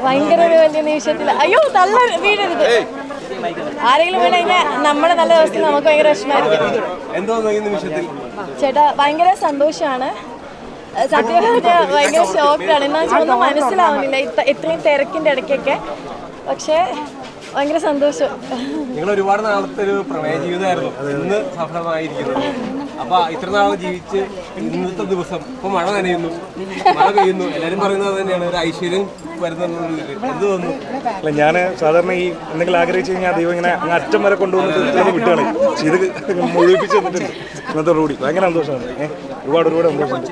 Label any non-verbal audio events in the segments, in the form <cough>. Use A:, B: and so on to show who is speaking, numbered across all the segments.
A: ഭയങ്കര ഒരു വലിയ നിമിഷത്തിൽ അയ്യോ തള്ള വീഴരുത് ആരെങ്കിലും വീണ് കഴിഞ്ഞാൽ നമ്മുടെ നല്ല ദിവസത്തിൽ നമുക്ക് ഭയങ്കര
B: വിഷമായിരിക്കും
A: ചേട്ടാ ഭയങ്കര സന്തോഷമാണ് സത്യം പറഞ്ഞാൽ ഭയങ്കര ഷോക്കാണ് എന്നാ വെച്ചാൽ ഒന്നും മനസ്സിലാവുന്നില്ല. ഇത്ര- ഇത്രയും തിരക്കിന്റെ ഇടയ്ക്കൊക്കെ. പക്ഷേ ഭയങ്കര സന്തോഷം.
B: നിങ്ങൾ ഒരുപാട് നാളത്തെ ഒരു പ്രണയ ജീവിതമായിരുന്നു. ഇന്ന് സഫലമായിരിക്കുന്നത് അപ്പൊ ഇത്ര നാൾ ജീവിച്ച് ഇന്നത്തെ ദിവസം ഇപ്പൊ മഴ നനയുന്നു. മഴ പെയ്യുന്നു. എല്ലാരും പറയുന്നത് അത് തന്നെയാണ്. ഒരു ഐശ്വര്യം വരുന്നുള്ളത് എന്ത് തോന്നുന്നു?
C: അല്ല ഞാൻ സാധാരണ ഈ എന്തെങ്കിലും ആഗ്രഹിച്ചു കഴിഞ്ഞാൽ ദൈവം ഇങ്ങനെ അങ്ങ് അറ്റം വരെ കൊണ്ടുവന്നിട്ട് വിട്ടുകളെ ഇത് മുഴുവിപ്പിച്ച് തന്നിട്ടുണ്ട്. ഇന്നത്തെ റോഡി ഭയങ്കര സന്തോഷമാണ്. ഏഹ് ഒരുപാട് ഒരുപാട് സന്തോഷമുണ്ട്.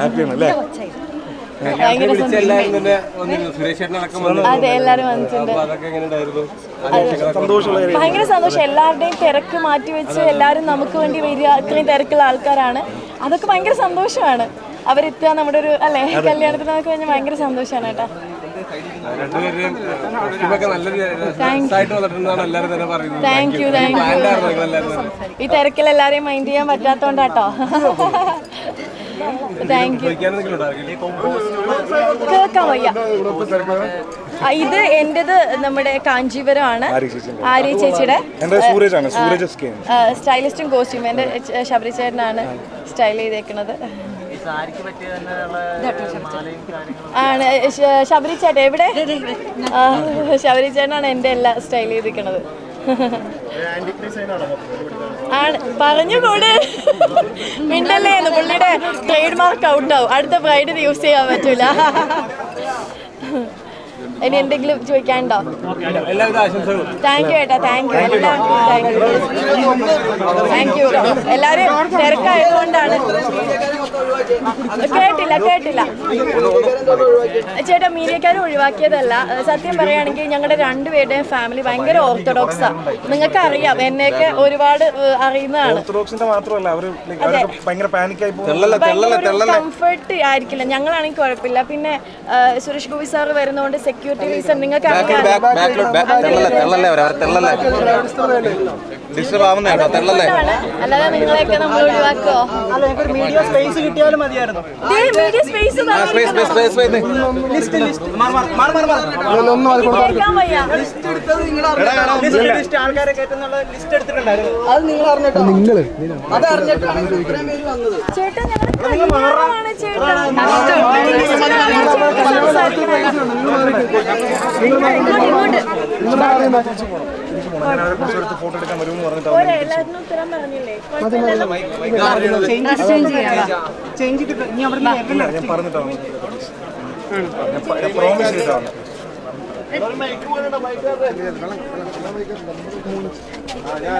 C: ഹാപ്പിയാണ് അല്ലേ?
A: അതെ വന്നിട്ടുണ്ട്. ഭയങ്കര സന്തോഷം. എല്ലാവരുടെയും തിരക്ക് മാറ്റി വെച്ച് എല്ലാവരും നമുക്ക് വേണ്ടി വരിക. ഇത്രയും തിരക്കുള്ള ആൾക്കാരാണ്. അതൊക്കെ ഭയങ്കര സന്തോഷമാണ്. അവരെത്തുക നമ്മുടെ ഒരു അല്ലേ കല്യാണത്തിന് നമുക്ക് കഴിഞ്ഞാൽ ഭയങ്കര സന്തോഷമാണ് കേട്ടോ. താങ്ക് യു താങ്ക് യു ഈ തിരക്കിൽ എല്ലാരെയും മൈൻഡ് ചെയ്യാൻ പറ്റാത്തോണ്ടാട്ടോ <laughs> <laughs> താങ്ക് യു കേൾക്കാൻ വയ്യ. ഇത് എന്റേത് നമ്മുടെ കാഞ്ചീപുരമാണ്.
C: ആര്യ
A: ചേച്ചിയുടെ സ്റ്റൈലിസ്റ്റും കോസ്റ്റ്യൂം എന്റെ ശബരി ചേട്ടനാണ് സ്റ്റൈൽ ചെയ്തേക്കുന്നത് ആണ് ശബരി ചേട്ടൻ എവിടെ? ശബരി ചേട്ടനാണ് എന്റെ എല്ലാം സ്റ്റൈൽ ചെയ്തിരിക്കണത് ആണ്. പറഞ്ഞുകൂടെ മിണ്ടല്ലേ? എന്ന് പുള്ളിയുടെ ട്രേഡ് മാർക്ക് ഔട്ട് ആവും. അടുത്ത ബ്രൈഡിന് യൂസ് ചെയ്യാൻ പറ്റൂല. ഇനി എന്തെങ്കിലും ചോദിക്കാനുണ്ടോ? താങ്ക് യു ഏട്ടാ താങ്ക് യു എല്ലാം താങ്ക് യു താങ്ക് യു എല്ലാവരും തിരക്കായതുകൊണ്ടാണ് കേട്ടില്ല കേട്ടില്ല. ചേട്ടാ മീഡിയക്കാർ ഒഴിവാക്കിയതല്ല. സത്യം പറയുകയാണെങ്കിൽ ഞങ്ങളുടെ രണ്ടുപേരുടെയും ഫാമിലി ഭയങ്കര ഓർത്തഡോക്സാ നിങ്ങൾക്ക് അറിയാം എന്നെയൊക്കെ ഒരുപാട് അറിയുന്നതാണ്. കംഫർട്ട് ആയിരിക്കില്ല. ഞങ്ങളാണെങ്കിൽ കുഴപ്പമില്ല. പിന്നെ സുരേഷ് ഗോപി സാർ വരുന്നതുകൊണ്ട് സെക്യൂരിറ്റി റീസൺ നിങ്ങൾക്ക് അറിയാം
D: ഡിസ്റ്റർബ് ആവുന്ന കേട്ടോ തെള്ളല്ലേ.
A: അല്ലാതെ നിങ്ങളെയൊക്കെ നമ്മൾ ഒഴിവാക്കോ
E: മീഡിയ സ്പേസ് കിട്ടിയാലും മതിയായിരുന്നു.
A: മീഡിയ സ്പേസ് ചേട്ടാ ഞങ്ങൾ ചേട്ടാ.
C: ഫോട്ടോ എടുക്കാൻ വരുമെന്ന് പറഞ്ഞിട്ട്
A: പോരെ എല്ലാത്തിനും ഉത്തരം പറഞ്ഞില്ലേ കുഴപ്പമില്ലല്ലോ.
E: ചേഞ്ച് ചെയ്തിട്ട് ഇനി അവിടെ നിന്ന്
C: ഇല്ല, ഞാൻ